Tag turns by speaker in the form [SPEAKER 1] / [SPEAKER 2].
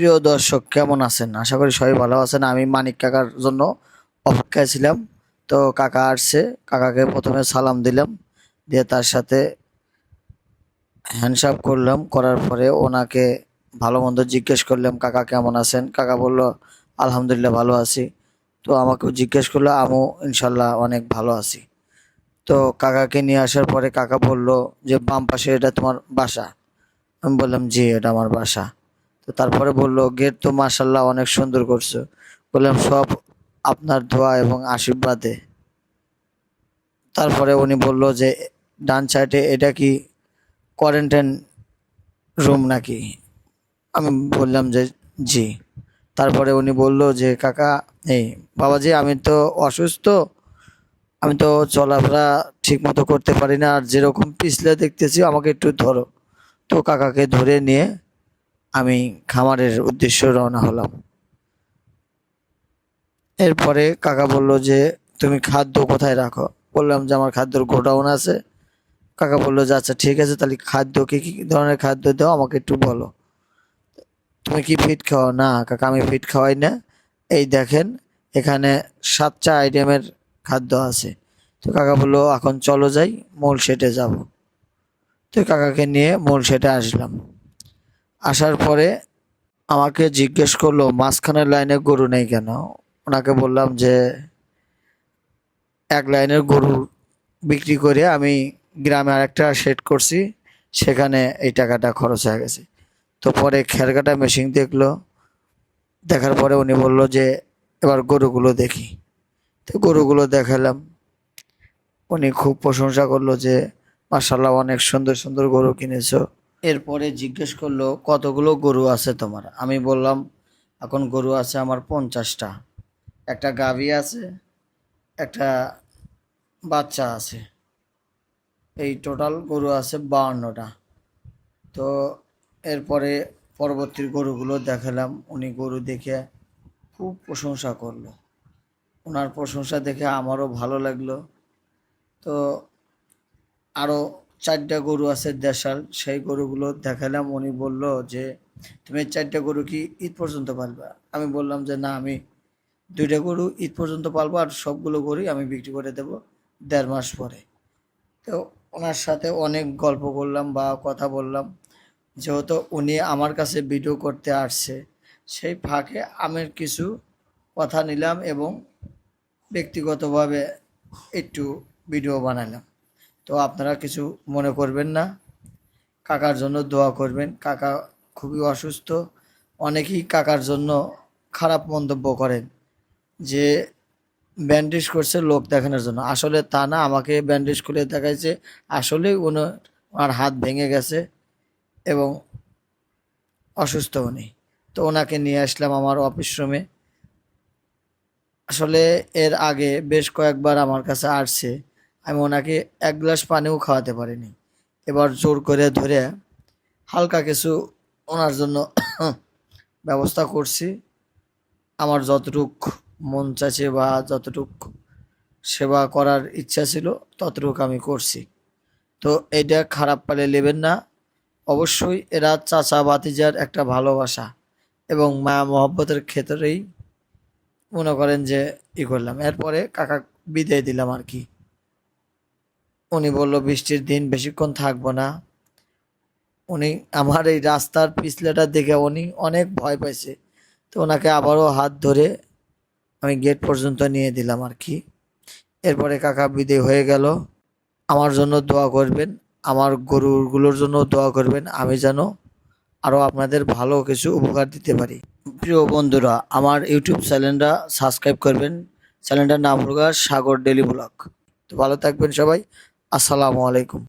[SPEAKER 1] প্রিয় দর্শক, কেমন আছেন? আশা করি সবাই ভালো আছেন। আমি মানিক কাকার জন্য অপেক্ষায় ছিলাম। তো কাকা আসছে, কাকাকে প্রথমে সালাম দিলাম। দিয়ে তার সাথে হ্যান্ডসাপ করলাম। করার পরে ওনাকে ভালো মন্দ জিজ্ঞেস করলাম, কাকা কেমন আছেন? কাকা বলল, আলহামদুলিল্লাহ ভালো আছি। তো আমাকেও জিজ্ঞেস করল, আমিও ইনশাল্লাহ অনেক ভালো আছি। তো কাকাকে নিয়ে আসার পরে কাকা বলল যে, বাম পাশে এটা তোমার বাসা। আমি বললাম, জি, এটা আমার বাসা। তো তারপরে বলল, গেট তো মাসাল্লাহ অনেক সুন্দর করছ। বললাম, সব আপনার দোয়া এবং আশীর্বাদে। তারপরে উনি বলল যে, ডান সাইডে এটা কি কোয়ারেন্টাইন রুম নাকি? আমি বললাম যে, জি। তারপরে উনি বলল যে, কাকা, এই বাবাজি, আমি তো অসুস্থ, আমি তো চলাফেরা ঠিক মতো করতে পারি না, আর যেরকম পিছলে দেখতেছি, আমাকে একটু ধরো। তো কাকাকে ধরে নিয়ে আমি খামারের উদ্দেশ্য রওনা হলাম। এরপরে কাকা বলল যে, তুমি খাদ্য কোথায় রাখো? বললাম যে, আমার খাদ্যর গোডাউন আছে। কাকা বলল যে আচ্ছা ঠিক আছে, তাহলে খাদ্য কি কি ধরনের খাদ্য দাও, আমাকে একটু বলো। তুমি কি ফিট খাও? না, কাকা, আমি ফিট খাওয়াই না। এই দেখেন, এখানে সাতটা আইটেমের খাদ্য আছে। তো কাকা বলল, এখন চলো যাই, মূল সেটে যাব। তো কাকাকে নিয়ে মূল সেটে আসলাম। আসার পরে আমাকে জিজ্ঞেস করল, মাঝখানের লাইনে গরু নেই কেন? ওনাকে বললাম যে, এক লাইনের গরু বিক্রি করে আমি গ্রামে আরেকটা সেট করছি, সেখানে এই টাকাটা খরচ হয়ে গেছে। তো পরে খেরকাটা মেশিন দেখল, দেখার পরে উনি বলল যে, এবার গরুগুলো দেখি। তো গরুগুলো দেখালাম। উনি খুব প্রশংসা করল যে মার্শাল্লাহ অনেক সুন্দর সুন্দর গরু কিনেছো। এরপরে জিজ্ঞেস করল, কতগুলো গরু আছে তোমার? আমি বললাম, এখন গরু আছে আমার পঞ্চাশটা। একটা গাভী আছে, একটা বাচ্চা আছে। এই টোটাল গরু আছে বাউন্নটা। তো এরপরে পরবর্তী গরুগুলো দেখালাম। উনি গরু দেখে খুব প্রশংসা করল। ওনার প্রশংসা দেখে আমারও ভালো লাগল। তো আরও চারটা গরু আছে দেশাল, সেই গরুগুলো দেখালাম। উনি বলল যে, তুমি চারটা গরু কি ঈদ পর্যন্ত পালবা? আমি বললাম যে, না, আমি দুইটা গরু ঈদ পর্যন্ত পালবো আর সবগুলো গরুই আমি বিক্রি করে দেব দেড় মাস পরে। তো ওনার সাথে অনেক গল্প করলাম বা কথা বললাম। যেহেতু উনি আমার কাছে ভিডিও করতে আসছে, সেই ফাঁকে আমি কিছু কথা নিলাম এবং ব্যক্তিগতভাবে একটু ভিডিও বানালাম। তো আপনারা কিছু মনে করবেন না। কাকার জন্য দোয়া করবেন। কাকা খুবই অসুস্থ। অনেকেই কাকার জন্য খারাপ মন্তব্য করেন যে ব্যান্ডেজ করছে লোক দেখানোর জন্য। আসলে তা না, আমাকে ব্যান্ডেজ খুলে দেখাইছে। ওনার ওনার হাত ভেঙে গেছে এবং অসুস্থ উনি। তো ওনাকে নিয়ে আসলাম আমার অফিস রুমে। আসলে এর আগে বেশ কয়েকবার আমার কাছে আসছে। আমি ওনাকে এক গ্লাস পানিও খাওয়াতে পারিনি। এবার জোর করে ধরে হালকা কিছু ওনার জন্য ব্যবস্থা করছি। আমার যতটুক মন চাইছে বা যতটুক সেবা করার ইচ্ছা ছিল, ততটুক আমি করছি। তো এটা খারাপ পালে নেবেন না। অবশ্যই এরা চাচা বাতিজার একটা ভালোবাসা এবং মায়া মহব্বতের ক্ষেত্রেই মনে করেন যে ই করলাম। এরপরে কাকা বিদায় দিলাম আর কি। উনি বলল, বৃষ্টির দিন বেশিক্ষণ থাকব না। উনি আমার এই রাস্তার পিছলেটা দেখে উনি অনেক ভয় পাইছে। তো ওনাকে আবারও হাত ধরে আমি গেট পর্যন্ত নিয়ে দিলাম আর কি। এরপরে কাকা বিদায় হয়ে গেল। আমার জন্য দোয়া করবেন, আমার গরুগুলোর জন্য দোয়া করবেন। আমি যেন আরও আপনাদের ভালো কিছু উপকার দিতে পারি। প্রিয় বন্ধুরা, আমার ইউটিউব চ্যানেলটা সাবস্ক্রাইব করবেন। চ্যানেলটার নাম হলো সাগর ডেলি ব্লগ। তো ভালো থাকবেন সবাই। আসসালামু আলাইকুম।